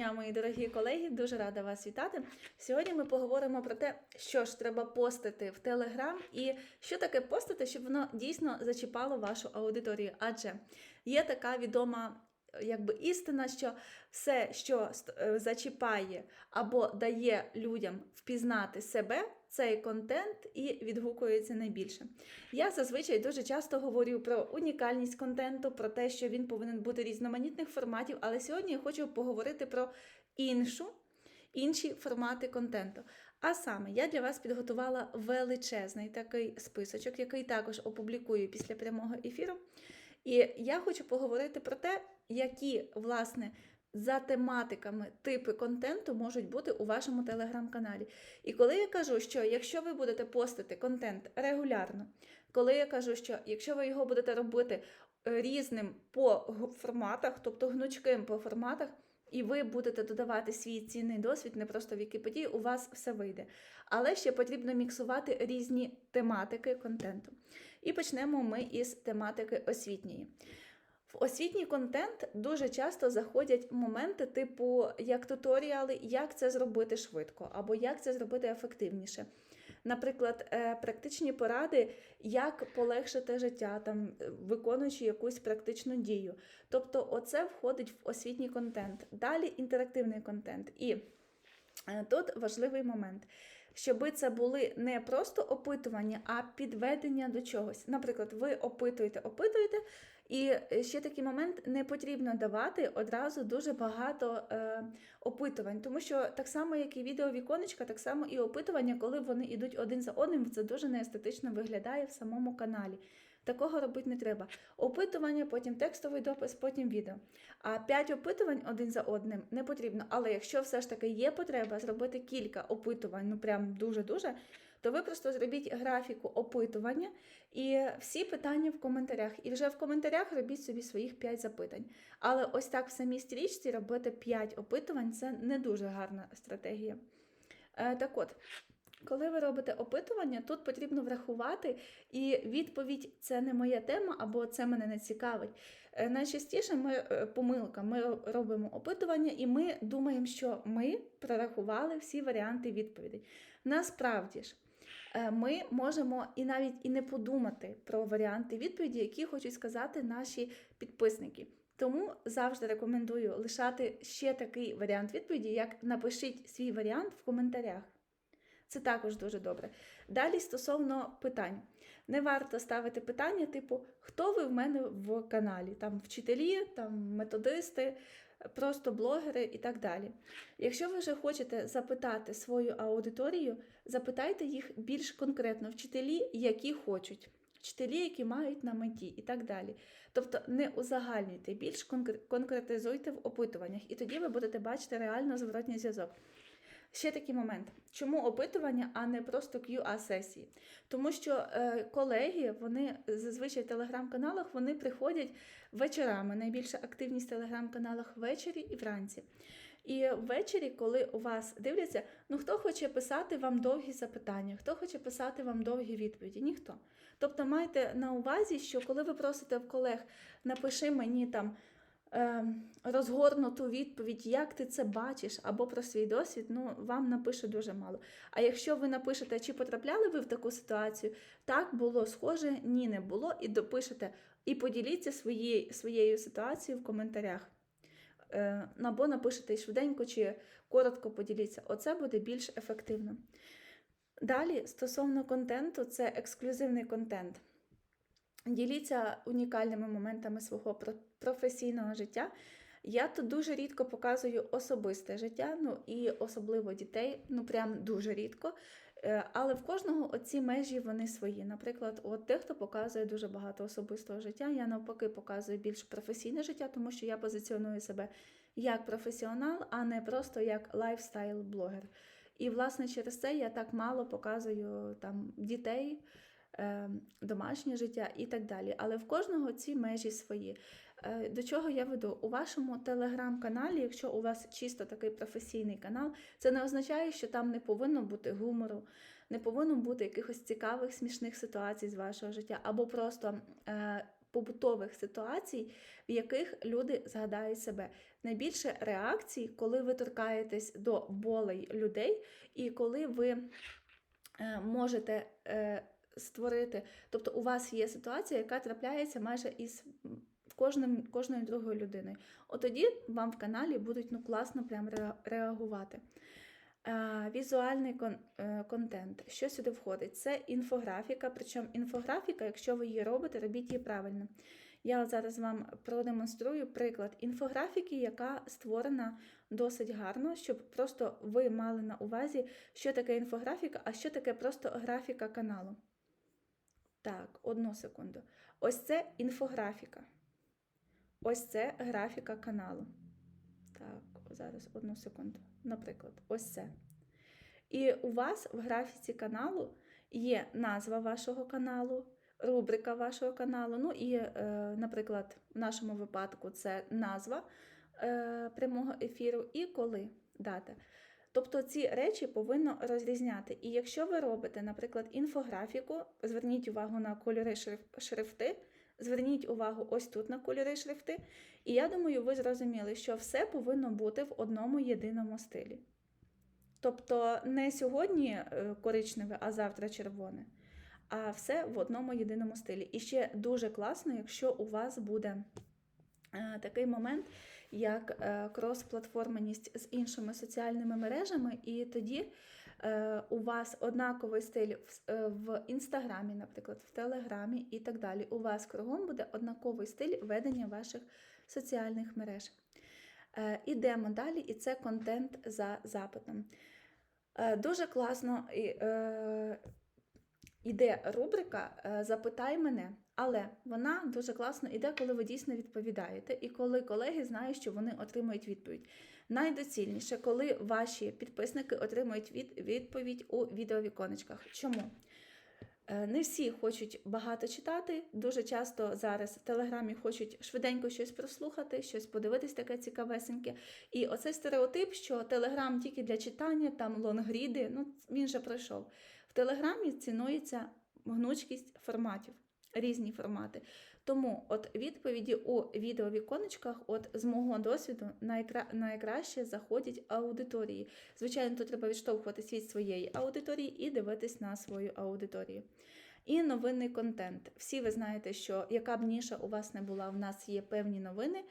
дня, мої дорогі колеги. Дуже рада вас вітати. Сьогодні ми поговоримо про те, що ж треба постити в Телеграм і що таке постити, щоб воно дійсно зачіпало вашу аудиторію. Адже є така відома. Якби істина, що все, що е, зачіпає або дає людям впізнати себе, цей контент і відгукується найбільше. Я зазвичай дуже часто говорю про унікальність контенту, про те, що він повинен бути різноманітних форматів, але сьогодні я хочу поговорити про іншу, інші формати контенту. А саме я для вас підготувала величезний такий списочок, який також опублікую після прямого ефіру. І я хочу поговорити про те, які, власне, за тематиками типи контенту можуть бути у вашому телеграм-каналі. І коли я кажу, що якщо ви будете постити контент регулярно, коли я кажу, що якщо ви його будете робити е, різним по форматах, тобто гнучким по форматах, і ви будете додавати свій цінний досвід, не просто в Вікіпедії, у вас все вийде. Але ще потрібно міксувати різні тематики контенту. І почнемо ми із тематики освітньої. В освітній контент дуже часто заходять моменти, типу як туторіали, як це зробити швидко, або як це зробити ефективніше. Наприклад, е, практичні поради, як полегшити життя, там, виконуючи якусь практичну дію. Тобто, оце входить в освітній контент. Далі інтерактивний контент. І е, тут важливий момент. Щоби це були не просто опитування, а підведення до чогось. Наприклад, ви опитуєте, опитуєте, і е, ще такий момент не потрібно давати одразу дуже багато е, опитувань, тому що так само, як і відеовіконечка, так само і опитування, коли вони йдуть один за одним, це дуже неестетично виглядає в самому каналі. Такого робити не треба. Опитування, потім текстовий допис, потім відео. А п'ять опитувань один за одним не потрібно. Але якщо все ж таки є потреба зробити кілька опитувань, ну прям дуже-дуже, то ви просто зробіть графіку опитування і всі питання в коментарях. І вже в коментарях робіть собі своїх 5 запитань. Але ось так в самій стрічці робити 5 опитувань це не дуже гарна стратегія. Е, так от. Коли ви робите опитування, тут потрібно врахувати і відповідь це не моя тема або це мене не цікавить. Е, Найчастіше ми е, помилка, ми робимо опитування і ми думаємо, що ми прорахували всі варіанти відповідей. Насправді ж, ми можемо і навіть і не подумати про варіанти відповіді, які хочуть сказати наші підписники. Тому завжди рекомендую лишати ще такий варіант відповіді, як напишіть свій варіант в коментарях. Це також дуже добре. Далі стосовно питань. Не варто ставити питання, типу, хто ви в мене в каналі? Там вчителі, там методисти, просто блогери і так далі. Якщо ви вже хочете запитати свою аудиторію, запитайте їх більш конкретно, вчителі, які хочуть, вчителі, які мають на меті, і так далі. Тобто не узагальнюйте, більш конкретизуйте в опитуваннях, і тоді ви будете бачити реально зворотній зв'язок. Ще такий момент. Чому опитування, а не просто QA-сесії? Тому що е, колеги, вони зазвичай в телеграм-каналах вони приходять вечорами. Найбільша активність в телеграм-каналах ввечері і вранці. І ввечері, коли у вас дивляться, ну хто хоче писати вам довгі запитання, хто хоче писати вам довгі відповіді? Ніхто. Тобто майте на увазі, що коли ви просите в колег, напиши мені там розгорнуту відповідь, як ти це бачиш, або про свій досвід, ну вам напише дуже мало. А якщо ви напишете, чи потрапляли ви в таку ситуацію, так було схоже, ні, не було, і допишете, і поділіться своєю, своєю ситуацією в коментарях. Е, або напишете швиденько чи коротко поділіться. Оце буде більш ефективно. Далі, стосовно контенту, це ексклюзивний контент. Діліться унікальними моментами свого професійного життя. Я тут дуже рідко показую особисте життя, ну і особливо дітей, ну прям дуже рідко. Е, Але в кожного оці межі вони свої. Наприклад, от дехто показує дуже багато особистого життя. Я навпаки показую більш професійне життя, тому що я позиціоную себе як професіонал, а не просто як лайфстайл-блогер. І, власне, через це я так мало показую там дітей, домашнє життя і так далі. Але в кожного ці межі свої. Е, До чого я веду? У вашому телеграм-каналі, якщо у вас чисто такий професійний канал, це не означає, що там не повинно бути гумору, не повинно бути якихось цікавих, смішних ситуацій з вашого життя, або просто е, побутових ситуацій, в яких люди згадають себе. найбільше реакцій, коли ви торкаєтесь до болей людей, і коли ви е, можете створити, тобто у вас є ситуація, яка трапляється майже із кожним, кожною другою людиною. От тоді вам в каналі будуть ну, класно прям реагувати. Візуальний е, контент. Що сюди входить? Це інфографіка. Причому інфографіка, якщо ви її робите, робіть її правильно. Я зараз вам продемонструю приклад інфографіки, яка створена досить гарно, щоб просто ви мали на увазі, що таке інфографіка, а що таке просто графіка каналу. Так, одну секунду. Ось це інфографіка. Ось це графіка каналу. Так, зараз одну секунду. Наприклад, ось це. І у вас в графіці каналу є назва вашого каналу, рубрика вашого каналу. Ну і, е, наприклад, в нашому випадку це назва е, прямого ефіру і коли дата. Тобто ці речі повинно розрізняти. І якщо ви робите, наприклад, інфографіку, зверніть увагу на кольори шрифти, зверніть увагу ось тут на кольори шрифти. І я думаю, ви зрозуміли, що все повинно бути в одному єдиному стилі. Тобто не сьогодні е, коричневе, а завтра червоне, а все в одному єдиному стилі. І ще дуже класно, якщо у вас буде е, такий момент, як е, крос-платформеність з іншими соціальними мережами, і тоді е, у вас однаковий стиль в, е, інстаграмі, наприклад, в Телеграмі і так далі. У вас кругом буде однаковий стиль ведення ваших соціальних мереж. Ідемо далі, і це контент за запитом. Дуже класно іде рубрика е, Запитай мене, але вона дуже класно іде, коли ви дійсно відповідаєте, і коли колеги знають, що вони отримують відповідь. Найдоцільніше, коли ваші підписники отримують від, відповідь у відеовіконечках. Чому? Е, Не всі хочуть багато читати. Дуже часто зараз в Телеграмі хочуть швиденько щось прослухати, щось подивитись таке цікавесеньке. І оцей стереотип, що Телеграм тільки для читання, там лонгріди, ну він же пройшов. В Телеграмі цінується гнучкість форматів, різні формати. Тому от відповіді у відеовіконечках, от з мого досвіду, найкра... найкраще заходять аудиторії. Звичайно, тут треба відштовхуватись від своєї аудиторії і дивитись на свою аудиторію. І новинний контент. Всі ви знаєте, що яка б ніша у вас не була, в нас є певні новини.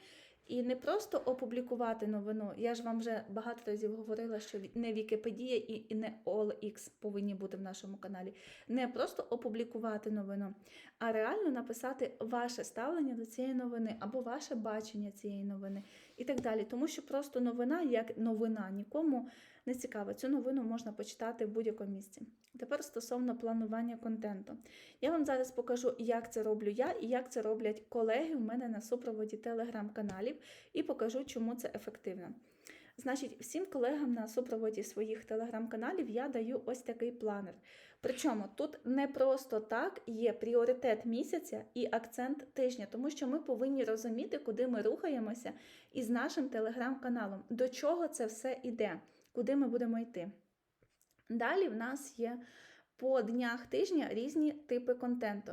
І не просто опублікувати новину. Я ж вам вже багато разів говорила, що не Вікіпедія і не OLX повинні бути в нашому каналі. Не просто опублікувати новину, а реально написати ваше ставлення до цієї новини або ваше бачення цієї новини і так далі. Тому що просто новина, як новина, нікому не цікава. Цю новину можна почитати в будь-якому місці. Тепер стосовно планування контенту. Я вам зараз покажу, як це роблю я і як це роблять колеги в мене на супроводі телеграм-каналів, і покажу, чому це ефективно. Значить, всім колегам на супроводі своїх телеграм-каналів я даю ось такий планер. Причому тут не просто так є пріоритет місяця і акцент тижня, тому що ми повинні розуміти, куди ми рухаємося із нашим телеграм-каналом, до чого це все іде, куди ми будемо йти. Далі в нас є по днях тижня різні типи контенту.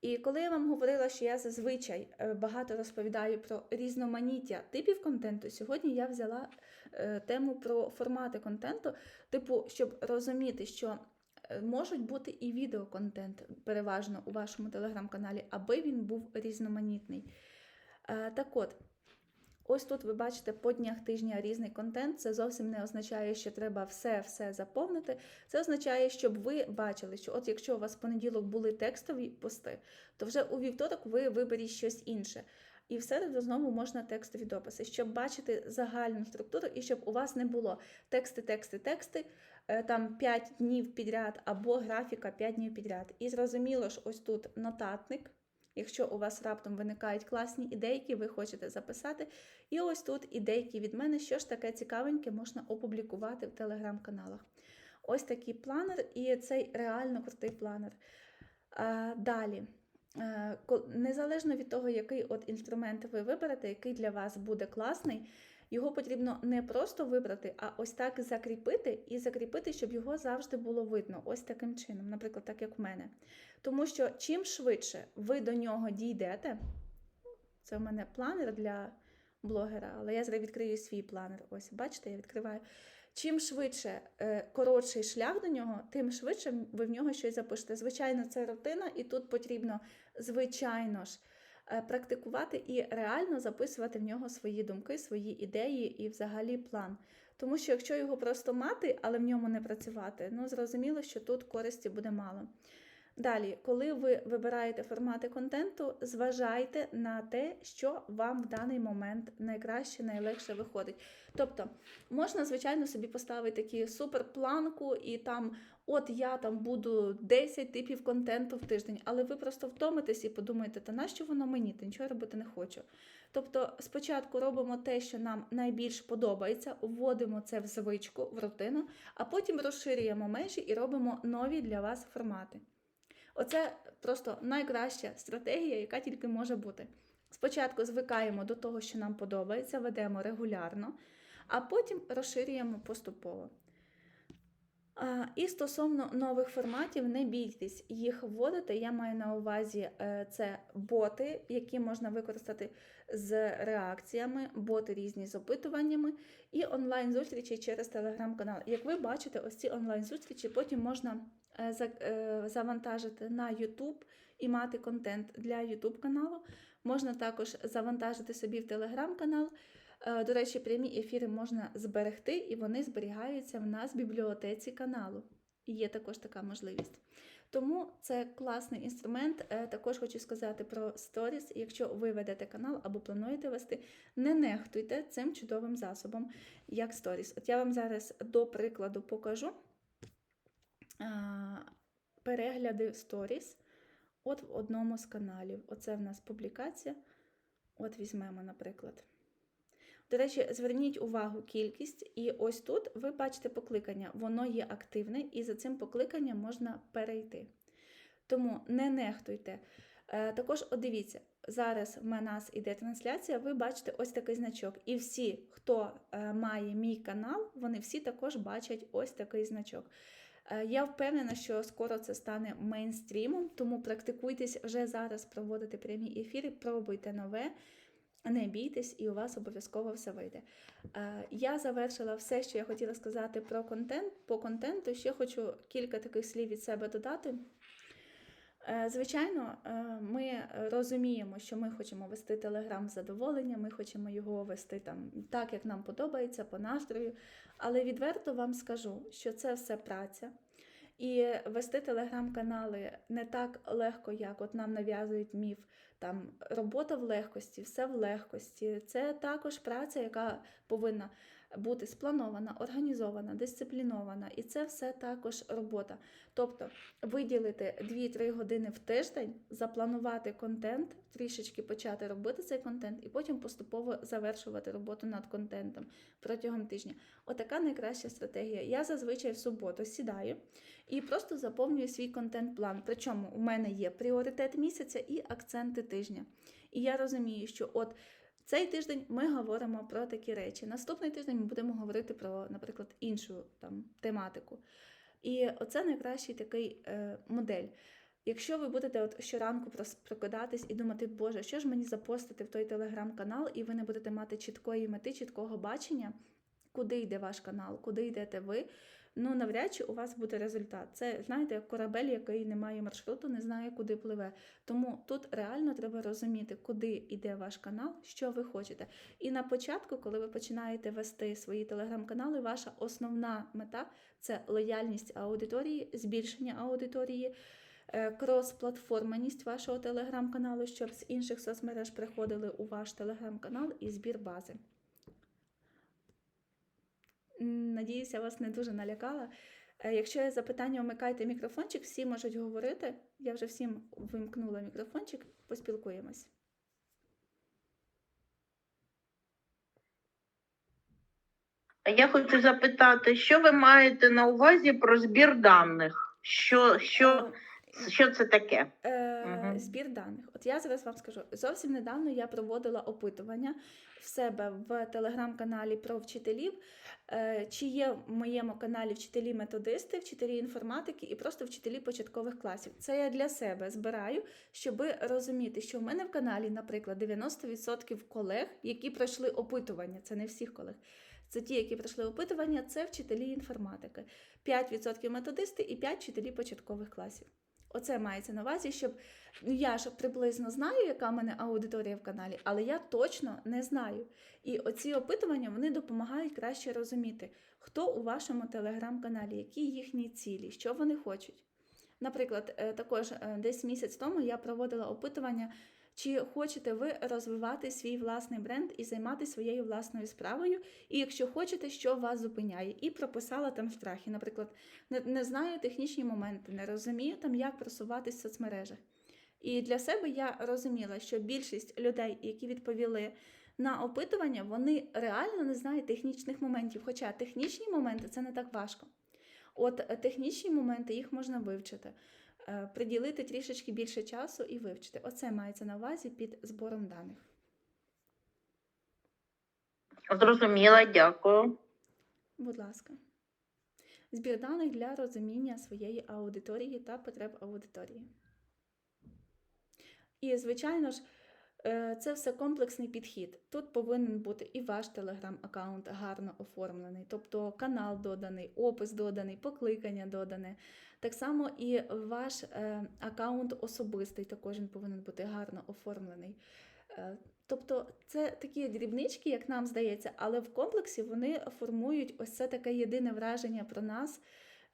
І коли я вам говорила, що я зазвичай е, багато розповідаю про різноманіття типів контенту, сьогодні я взяла е, тему про формати контенту, типу, щоб розуміти, що можуть бути і відеоконтент переважно у вашому телеграм-каналі, аби він був різноманітний. Е, Так от, Ось тут ви бачите по днях тижня різний контент. Це зовсім не означає, що треба все-все заповнити. Це означає, щоб ви бачили, що от якщо у вас в понеділок були текстові пости, то вже у вівторок ви виберіть щось інше. І в середу знову можна текстові дописи, щоб бачити загальну структуру і щоб у вас не було тексти, тексти, тексти, там 5 днів підряд або графіка 5 днів підряд. І зрозуміло ж, ось тут нотатник. Якщо у вас раптом виникають класні ідейки, ви хочете записати. І ось тут ідейки від мене, що ж таке цікавеньке можна опублікувати в телеграм-каналах. Ось такий планер, і цей реально крутий планер. А, далі. Е, Незалежно від того, який от інструмент ви виберете, який для вас буде класний, його потрібно не просто вибрати, а ось так закріпити і закріпити, щоб його завжди було видно. Ось таким чином, наприклад, так як в мене. Тому що чим швидше ви до нього дійдете, це в мене планер для блогера, але я зараз відкрию свій планер. Ось, бачите, я відкриваю. Чим швидше е, коротший шлях до нього, тим швидше ви в нього щось запишете. Звичайно, це рутина, і тут потрібно, звичайно ж, практикувати і реально записувати в нього свої думки, свої ідеї і взагалі план. Тому що якщо його просто мати, але в ньому не працювати, ну зрозуміло, що тут користі буде мало. Далі, коли ви вибираєте формати контенту, зважайте на те, що вам в даний момент найкраще, найлегше виходить. Тобто, можна, звичайно, собі поставити такі суперпланку, і там, от я там буду 10 типів контенту в тиждень, але ви просто втомитесь і подумаєте, та нащо воно мені? Та нічого робити не хочу. Тобто, спочатку робимо те, що нам найбільш подобається, вводимо це в звичку, в рутину, а потім розширюємо межі і робимо нові для вас формати. Оце просто найкраща стратегія, яка тільки може бути. Спочатку звикаємо до того, що нам подобається, ведемо регулярно, а потім розширюємо поступово. І стосовно нових форматів, не бійтесь їх вводити. Я маю на увазі е, це боти, які можна використати з реакціями, боти різні з опитуваннями, і онлайн-зустрічі через телеграм-канал. Як ви бачите, ось ці онлайн-зустрічі потім можна е, е, завантажити на YouTube і мати контент для YouTube каналу. Можна також завантажити собі в телеграм-канал. Е, До речі, прямі ефіри можна зберегти, і вони зберігаються в нас в бібліотеці каналу. Є також така можливість. Тому це класний інструмент. Е, Також хочу сказати про сторіс. Якщо ви ведете канал або плануєте вести, не нехтуйте цим чудовим засобом, як сторіс. От я вам зараз до прикладу покажу перегляди сторіс. От в одному з каналів. Оце в нас публікація. От візьмемо, наприклад. До речі, зверніть увагу кількість, і ось тут ви бачите покликання, воно є активне, і за цим покликанням можна перейти. Тому не нехтуйте. Е, Також дивіться, зараз в нас іде трансляція, ви бачите ось такий значок. І всі, хто е, має мій канал, вони всі також бачать ось такий значок. Е, Я впевнена, що скоро це стане мейнстрімом, тому практикуйтесь вже зараз проводити прямі ефіри, пробуйте нове. Не бійтесь, і у вас обов'язково все вийде. Е, Я завершила все, що я хотіла сказати про контент. По контенту ще хочу кілька таких слів від себе додати. Е, Звичайно, е, ми розуміємо, що ми хочемо вести телеграм з задоволенням, ми хочемо його вести там так, як нам подобається, по настрою. Але відверто вам скажу, що це все праця. І вести телеграм-канали не так легко, як от нам нав'язують міф. Там робота в легкості, все в легкості. Це також праця, яка повинна бути спланована, організована, дисциплінована. І це все також робота. Тобто виділити 2-3 години в тиждень, запланувати контент, трішечки почати робити цей контент, і потім поступово завершувати роботу над контентом протягом тижня. Отака найкраща стратегія. Я зазвичай в суботу сідаю і просто заповнюю свій контент-план. Причому у мене є пріоритет місяця і акценти тижня. І я розумію, що от цей тиждень ми говоримо про такі речі. Наступний тиждень ми будемо говорити про, наприклад, іншу там тематику. І оце найкращий такий е, модель. Якщо ви будете от щоранку прокидатись і думати, Боже, що ж мені запостити в той телеграм-канал, і ви не будете мати чіткої мети, чіткого бачення, куди йде ваш канал, куди йдете ви, ну навряд чи у вас буде результат. Це, знаєте, як корабель, який не має маршруту, не знає, куди пливе. Тому тут реально треба розуміти, куди йде ваш канал, що ви хочете. І на початку, коли ви починаєте вести свої телеграм-канали, ваша основна мета це лояльність аудиторії, збільшення аудиторії. е, Крос-платформеність вашого телеграм-каналу, щоб з інших соцмереж приходили у ваш телеграм-канал і збір бази. Надіюся, вас не дуже налякала. Е, Якщо є запитання, вмикайте мікрофончик, всі можуть говорити. Я вже всім вимкнула мікрофончик, поспілкуємось. Я хочу запитати, що ви маєте на увазі про збір даних? Що, що, Е, що це таке? Мгм. збір даних. От я зараз вам скажу, зовсім недавно я проводила опитування в себе в телеграм-каналі про вчителів, е, чи є в моєму каналі вчителі-методисти, вчителі інформатики і просто вчителі початкових класів. Це я для себе збираю, щоб розуміти, що в мене в каналі, наприклад, 90% колег, які пройшли опитування, це не всіх колег. Це ті, які пройшли опитування, це вчителі інформатики. 5% методисти і 5 вчителі початкових класів. Оце мається на увазі, щоб ну, я ж приблизно знаю, яка в мене аудиторія в каналі, але я точно не знаю. І оці опитування вони допомагають краще розуміти, хто у вашому телеграм-каналі, які їхні цілі, що вони хочуть. Наприклад, е, також е, десь місяць тому я проводила опитування, чи хочете ви розвивати свій власний бренд і займатися своєю власною справою, і якщо хочете, що вас зупиняє, і прописала там страхи. Наприклад, не, не знаю технічні моменти, не розумію там, як просуватись в соцмережах. І для себе я розуміла, що більшість людей, які відповіли на опитування, вони реально не знають технічних моментів. Хоча технічні моменти це не так важко. От е, технічні моменти їх можна вивчити, приділити трішечки більше часу і вивчити. Оце мається на увазі під збором даних. Зрозуміла, дякую. Будь ласка. Збір даних для розуміння своєї аудиторії та потреб аудиторії. І, звичайно ж, е, це все комплексний підхід. Тут повинен бути і ваш телеграм-аккаунт гарно оформлений, тобто канал доданий, опис доданий, покликання додане. Так само і ваш е, аккаунт особистий також він повинен бути гарно оформлений. Е, Тобто це такі дрібнички, як нам здається, але в комплексі вони формують ось це таке єдине враження про нас,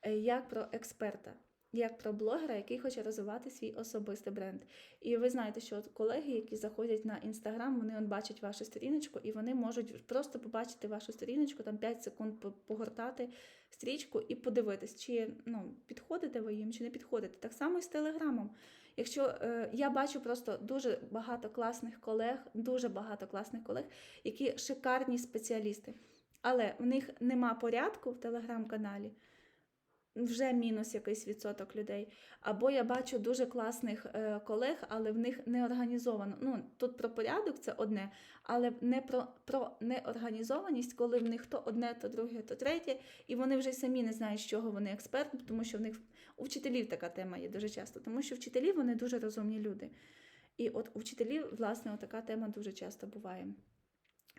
е, як про експерта, як про блогера, який хоче розвивати свій особистий бренд. І ви знаєте, що от колеги, які заходять на інстаграм, вони от бачать вашу сторіночку, і вони можуть просто побачити вашу сторіночку, там 5 секунд погортати стрічку і подивитись, чи ну, підходите ви їм, чи не підходите. Так само і з телеграмом. Якщо е, я бачу просто дуже багато класних колег, дуже багато класних колег, які шикарні спеціалісти, але в них нема порядку в телеграм-каналі. Вже мінус якийсь відсоток людей. Або я бачу дуже класних е, колег, але в них не організовано. Ну тут про порядок це одне, але не про, про неорганізованість, коли в них то одне, то друге, то третє, і вони вже самі не знають, з чого вони експерти, тому що в них у вчителів така тема є дуже часто, тому що вчителі вони дуже розумні люди. І от у вчителів, власне, така тема дуже часто буває.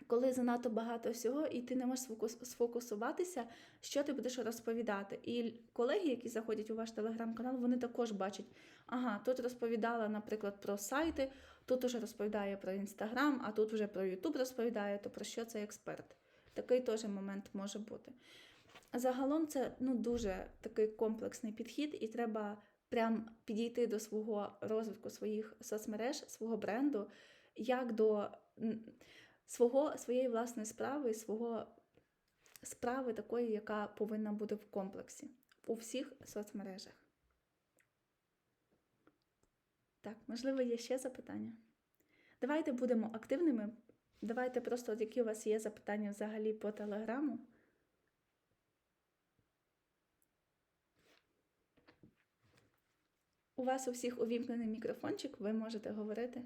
Коли занадто багато всього, і ти не можеш сфокусуватися, що ти будеш розповідати. І колеги, які заходять у ваш телеграм-канал, вони також бачать, ага, тут розповідала, наприклад, про сайти, тут уже розповідає про інстаграм, а тут вже про Ютуб розповідає, то про що це експерт. Такий теж момент може бути. Загалом це ну, дуже такий комплексний підхід, і треба прям підійти до свого розвитку своїх соцмереж, свого бренду, як до свого, своєї власної справи, свого справи такої, яка повинна бути в комплексі у всіх соцмережах. Так, можливо, є ще запитання. Давайте будемо активними. Давайте просто, от які у вас є запитання взагалі по телеграму. У вас у всіх увімкнений мікрофончик, ви можете говорити.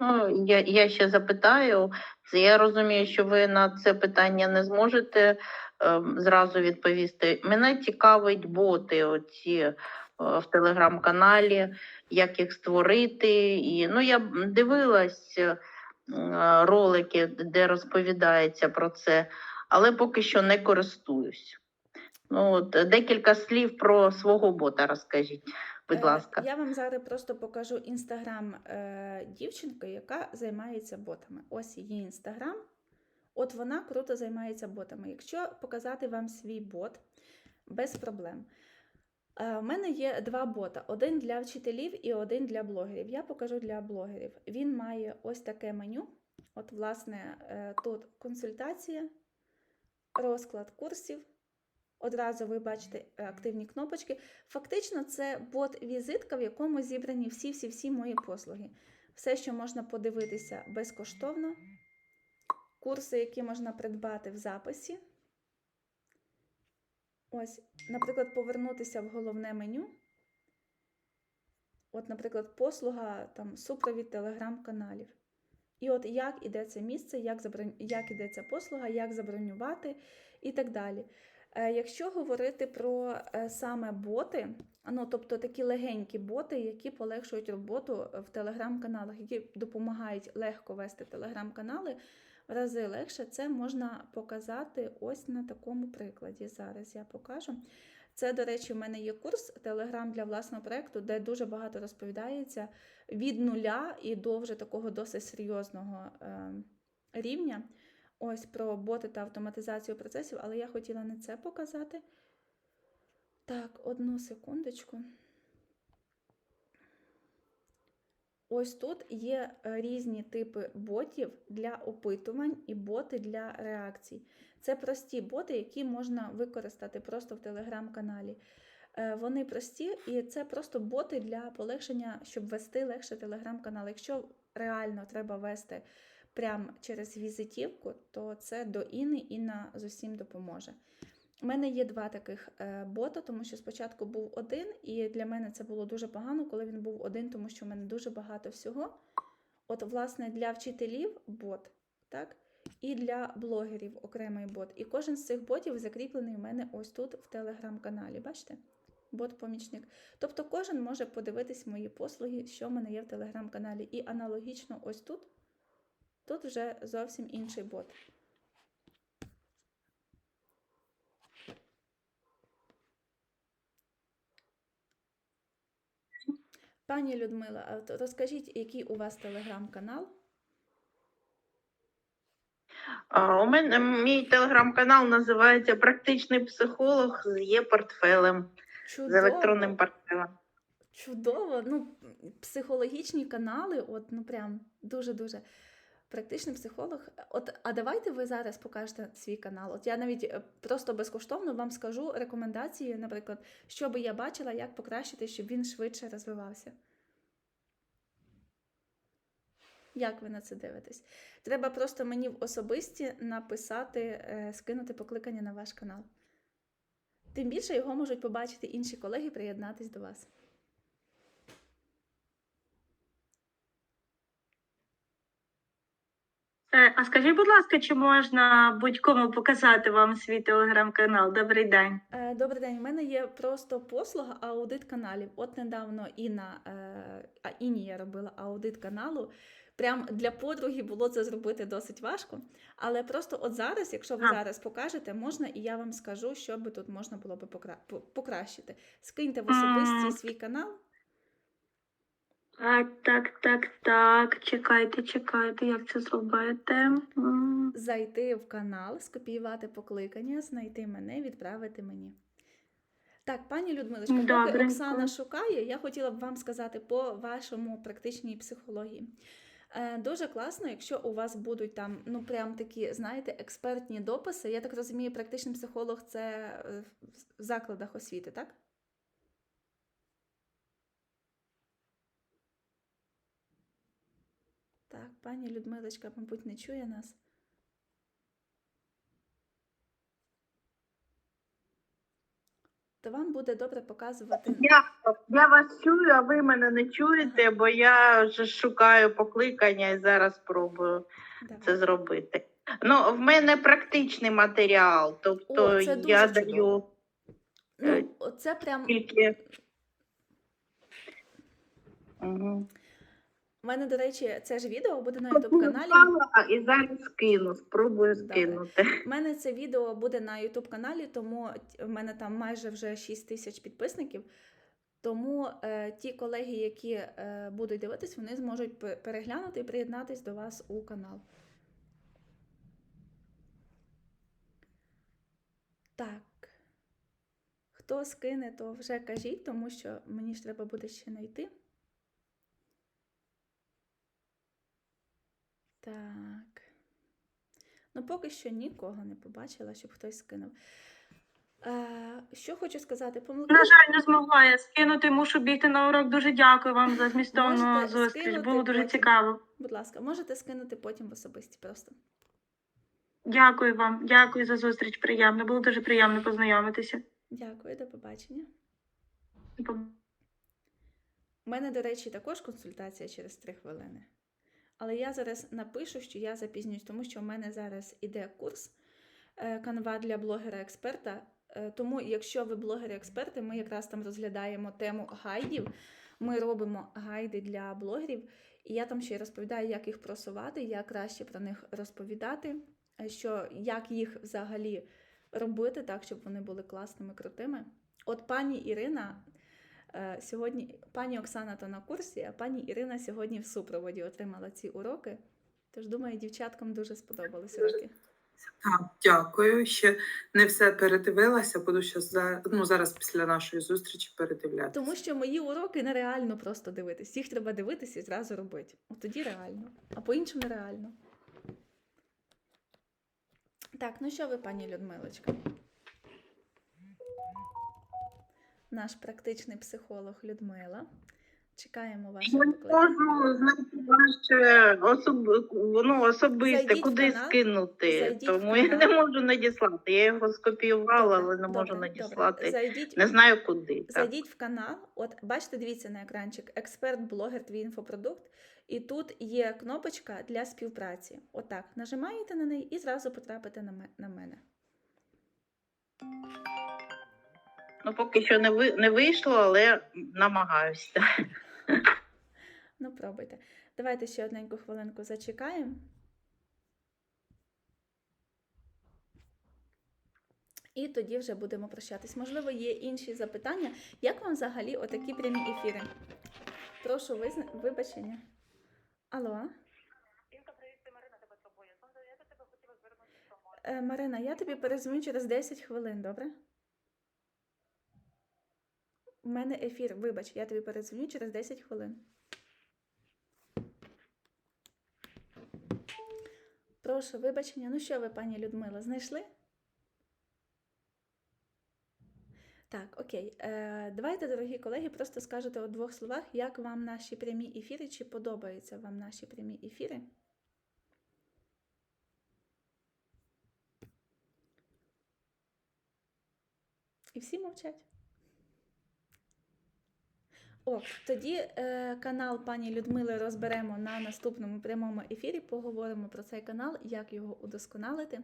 Ну, я, я ще запитаю. Я розумію, що ви на це питання не зможете ем, зразу відповісти. Мене цікавить боти оці е, в телеграм-каналі, як їх створити. І, ну, я дивилась е, ролики, де розповідається про це, але поки що не користуюсь. Ну, от, декілька слів про свого бота розкажіть, будь Е, ласка. Я вам зараз просто покажу інстаграм е, дівчинки, яка займається ботами. Ось її інстаграм. От вона круто займається ботами. Якщо показати вам свій бот, без проблем. Е, У мене є два бота: один для вчителів і один для блогерів. Я покажу для блогерів. Він має ось таке меню. От, власне, е, тут консультація, розклад курсів. Одразу ви бачите е, активні кнопочки. Фактично, це бот-візитка, в якому зібрані всі-всі-всі мої послуги. Все, що можна подивитися безкоштовно, курси, які можна придбати в записі. Ось, наприклад, повернутися в головне меню От, наприклад, послуга там супровід телеграм-каналів. І от як іде це місце, як, забронь... як іде ця послуга, як забронювати і так далі. Е, Якщо говорити про е, саме боти, ну тобто такі легенькі боти, які полегшують роботу в телеграм-каналах, які допомагають легко вести телеграм-канали, в рази легше, це можна показати ось на такому прикладі. Зараз я покажу. Це, до речі, в мене є курс Телеграм для власного проєкту, де дуже багато розповідається від нуля і до вже такого досить серйозного е, рівня. Ось про боти та автоматизацію процесів, але я хотіла не це показати. Так, одну секундочку. Ось тут є е, різні типи ботів для опитувань і боти для реакцій. Це прості боти, які можна використати просто в телеграм-каналі. Е, Вони прості, і це просто боти для полегшення, щоб вести легше телеграм-канал. Якщо реально треба вести прямо через візитівку, то це до Іни, Інна з усім допоможе. У мене є два таких е, бота, тому що спочатку був один, і для мене це було дуже погано, коли він був один, тому що в мене дуже багато всього. От, власне, для вчителів бот, так? І для блогерів окремий бот. І кожен з цих ботів закріплений у мене ось тут в телеграм-каналі. Бачите? Бот-помічник. Тобто кожен може подивитись мої послуги, що в мене є в телеграм-каналі. І аналогічно ось тут. Тут вже зовсім інший бот. Пані Людмила, розкажіть, який у вас телеграм-канал? У мене мій телеграм-канал називається Практичний психолог з є-портфелем, з електронним портфелем. Чудово. Ну, психологічні канали, от ну прям дуже-дуже. Практичний психолог. От, а давайте ви зараз покажете свій канал. От я навіть е, просто безкоштовно вам скажу рекомендації, наприклад, що би я бачила, як покращити, щоб він швидше розвивався. Як ви на це дивитесь? Треба просто мені в особисті написати, е, скинути покликання на ваш канал. Тим більше його можуть побачити інші колеги, приєднатись до вас. А скажіть, будь ласка, чи можна будь-кому показати вам свій телеграм-канал? Добрий день. Е, Добрий день. У мене є просто послуга аудит каналів. От недавно Інна, е, а Іні я робила аудит каналу. Прям для подруги було це зробити досить важко. Але просто от зараз, якщо ви А. зараз покажете, можна і я вам скажу, що би тут можна було би покра- покращити. Скиньте в особисті свій канал. Так, так, так, так. Чекайте, чекайте, як це зробити. Зайти в канал, скопіювати покликання, знайти мене, відправити мені. Так, пані Людмилочка, поки Оксана шукає, я хотіла б вам сказати по вашому практичній психології. Е, Дуже класно, якщо у вас будуть там, ну прям такі, знаєте, експертні дописи. Я так розумію, практичний психолог це е, в закладах освіти, так? Так, пані Людмилочка, мабуть, не чує нас. То вам буде добре показувати. Я, я вас чую, а ви мене не чуєте, бо я вже шукаю покликання і зараз спробую Давай. це зробити. Ну, в мене практичний матеріал, тобто О, це дуже я чудово. даю е, Ну, оце прям. тільки. Угу. У мене, до речі, це ж відео буде на YouTube каналі. І зараз скину, спробую скинути. У мене це відео буде на YouTube каналі, тому в мене там майже вже 6 тисяч підписників. Тому е, ті колеги, які е, будуть дивитись, вони зможуть переглянути і приєднатись до вас у канал. Так. Хто скине, то вже кажіть, тому що мені ж треба буде ще знайти. Так. Ну, поки що нікого не побачила, щоб хтось скинув. Е, що хочу сказати, помилки. На жаль, не змогла я скинути, мушу бігти на урок. Дуже дякую вам за змістовну зустріч. Було дуже потім. цікаво. Будь ласка, можете скинути потім в особисті просто. Дякую вам, дякую за зустріч. Приємно. Було дуже приємно познайомитися. Дякую, до побачення. У мене, до речі, також консультація через 3 хвилини. Але я зараз напишу, що я запізнююсь, тому що у мене зараз іде курс е, канва для блогера-експерта. Е, Тому, якщо ви блогери-експерти, ми якраз там розглядаємо тему гайдів. Ми робимо гайди для блогерів, і я там ще розповідаю, як їх просувати, як краще про них розповідати, е, що як їх взагалі робити так, щоб вони були класними, крутими. От пані Ірина е, сьогодні, пані Оксана то на курсі, а пані Ірина сьогодні в супроводі отримала ці уроки. Тож думаю, дівчаткам дуже сподобались уроки. Так, дякую. Ще не все передивилася, буду ще за, ну, зараз після нашої зустрічі передивлятися. Тому що мої уроки нереально просто дивитись. Їх треба дивитися і зразу робити. От тоді реально, а по-іншому нереально. Так, ну що ви, пані Людмилочка? Наш практичний психолог Людмила. Чекаємо Я не покликання. можу знайти ваше особ... ну, особисте, Зайдіть куди канал, скинути. зайдіть Тому я не можу надіслати. Я його скопіювала, але не Добре, можу надіслати. Добре. Зайдіть, Не знаю куди. Так. В канал, от бачите, дивіться на екранчик експерт-блогер твій інфопродукт. І тут є кнопочка для співпраці. Отак, нажимаєте на неї і зразу потрапите на мене. Ну, поки що не, ви... не вийшло, але намагаюся. Ну, пробуйте. Давайте ще одненьку хвилинку зачекаємо. І тоді вже будемо прощатись. Можливо, є інші запитання. Як вам взагалі отакі прямі ефіри? Прошу визна... вибачення. Алло. Е, Марина, я тобі перезвоню через 10 хвилин, добре? У мене ефір, вибач, я тобі перезвоню через 10 хвилин. Прошу вибачення. Ну що ви, пані Людмила, знайшли? Так, окей. Е, давайте, дорогі колеги, просто скажете у двох словах, як вам наші прямі ефіри, чи подобаються вам наші прямі ефіри. І всі мовчать. Ок, тоді е, канал пані Людмили розберемо на наступному прямому ефірі. Поговоримо про цей канал, як його удосконалити.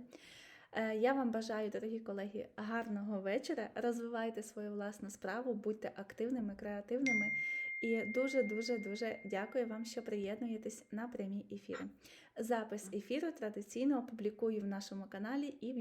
Е, я вам бажаю, дорогі колеги, гарного вечора. Розвивайте свою власну справу, будьте активними, креативними. І дуже дуже дуже дякую вам, що приєднуєтесь на прямі ефіри. Запис ефіру традиційно опублікую в нашому каналі і в